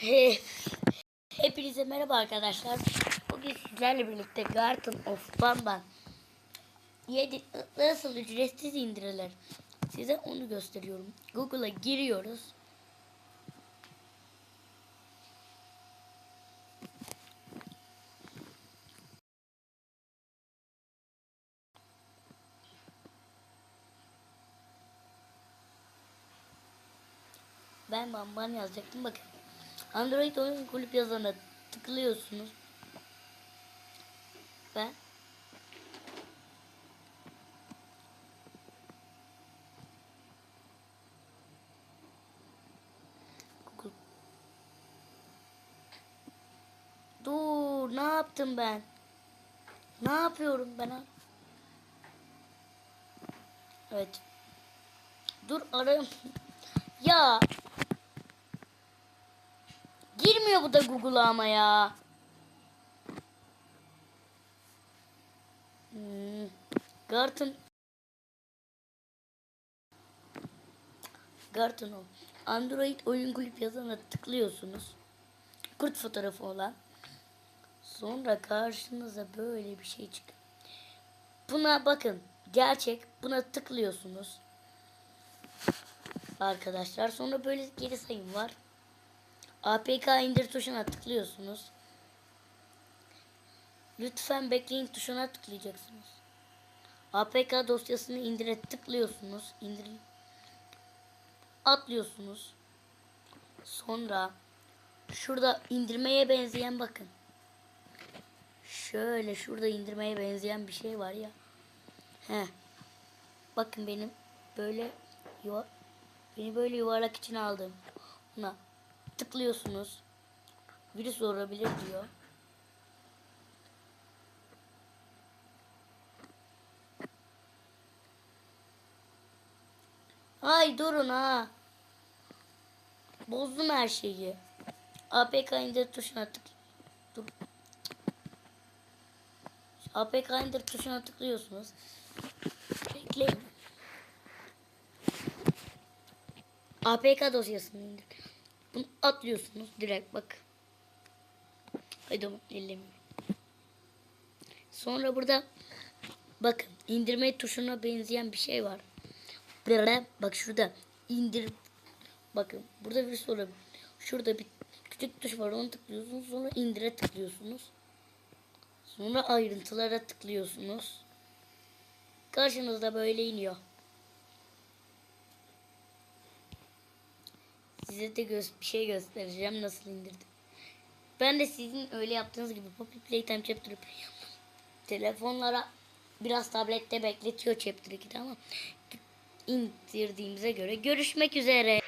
He- Hepinize merhaba arkadaşlar. Bugün sizlerle birlikte Garden of Banban 7 nasıl ücretsiz indirilir? Size onu gösteriyorum. Google'a giriyoruz. Ben Banban yazacaktım bakın. Android oyun kulüp yazana tıklıyorsunuz. Ve Google. Dur ne yaptım ben? Ne yapıyorum ben? Evet. Dur arayayım. ya Girmiyor bu da Google'a ama ya. Hmm. Garten Garten o. Android oyun kulüp yazana tıklıyorsunuz. Kurt fotoğrafı olan. Sonra karşınıza böyle bir şey çıkıyor. Buna bakın. Gerçek. Buna tıklıyorsunuz. Arkadaşlar. Sonra böyle geri sayım var. APK indir tuşuna tıklıyorsunuz. Lütfen bekleyin tuşuna tıklayacaksınız. APK dosyasını indire tıklıyorsunuz. İndir atlıyorsunuz. Sonra şurada indirmeye benzeyen bakın. Şöyle şurada indirmeye benzeyen bir şey var ya. He. Bakın benim böyle yuva beni böyle yuvarlak içine aldım. Buna tıklıyorsunuz. Virüs olabilir diyor. Ay durun ha. Bozdum her şeyi. APK indir tuşuna tık. Dur. APK indir tuşuna tıklıyorsunuz. Bekleyin. APK dosyasını indir. Bunu atlıyorsunuz direkt bak. Haydi ellemiyorum. Sonra burada bakın indirme tuşuna benzeyen bir şey var. Böyle bak şurada indir bakın burada bir soru. Şurada bir küçük tuş var onu tıklıyorsunuz sonra indire tıklıyorsunuz. Sonra ayrıntılara tıklıyorsunuz. Karşınızda böyle iniyor. Size de gö- bir şey göstereceğim nasıl indirdim. Ben de sizin öyle yaptığınız gibi Poppy Playtime Chapter 2 yaptım. Telefonlara biraz tablette bekletiyor Chapter 2'de ama indirdiğimize göre görüşmek üzere.